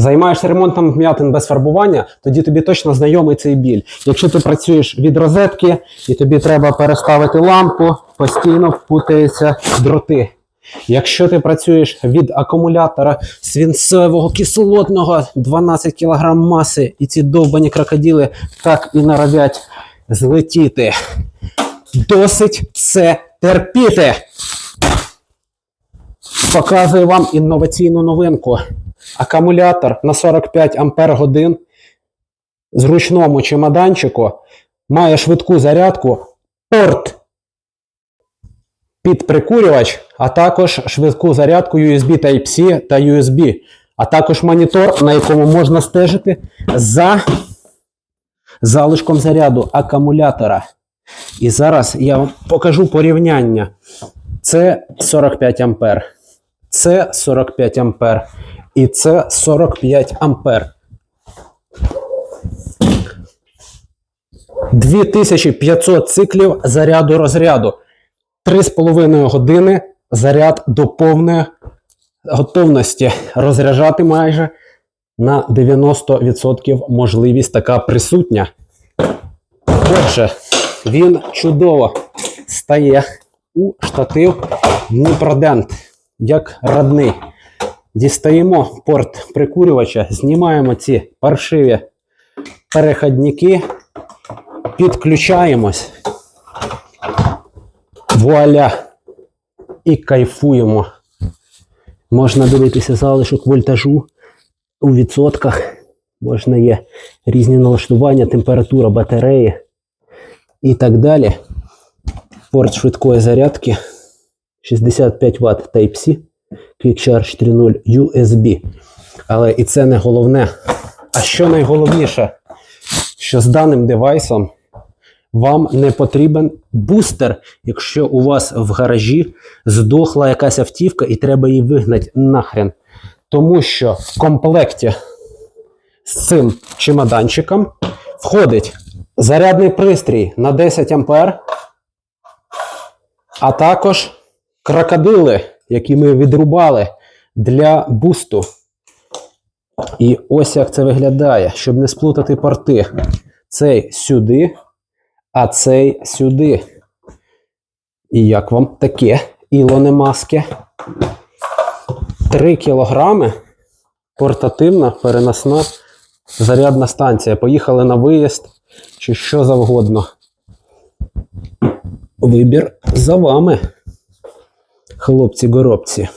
Займаєшся ремонтом вм'ятин без фарбування, тоді тобі точно знайомий цей біль. Якщо ти працюєш від розетки і тобі треба переставити лампу, постійно впутаються дроти. Якщо ти працюєш від акумулятора свинцевого кислотного 12 кг маси, і ці довбані крокодили так і норовять злетіти. Досить це терпіти. Показую вам інноваційну новинку. Акумулятор на 45 ампер годин зручному чемоданчику має швидку зарядку, порт під прикурювач, а також швидку зарядку USB Type-C та USB, а також монітор, на якому можна стежити за залишком заряду акумулятора. І зараз я вам покажу порівняння. Це 45 ампер. Це 45 ампер. І це 45 ампер. 2500 циклів заряду розряду. 3,5 години заряд до повної готовності. Розряджати майже на 90% можливість така присутня. Отже, він чудово стає у штатив Дніпродент, як родний. Дістаємо порт прикурювача, знімаємо ці паршиві переходники, підключаємось. Вуаля! І кайфуємо. Можна дивитися залишок вольтажу у відсотках. Можна є різні налаштування, температура батареї і так далі. Порт швидкої зарядки 65 Вт Type-C, Quick 3.0 USB. Але і це не головне. А що найголовніше, що з даним девайсом вам не потрібен бустер, якщо у вас в гаражі здохла якась автівка і треба її вигнати нахрен. Тому що в комплекті з цим чемоданчиком входить зарядний пристрій на 10 ампер, а також крокодили, які ми відрубали для бусту. І ось як це виглядає, щоб не сплутати порти. Цей сюди, а цей сюди. І як вам таке Ілоне маски? 3 кілограми портативна переносна зарядна станція. Поїхали на виїзд чи що завгодно. Вибір за вами, хлопці-горобці.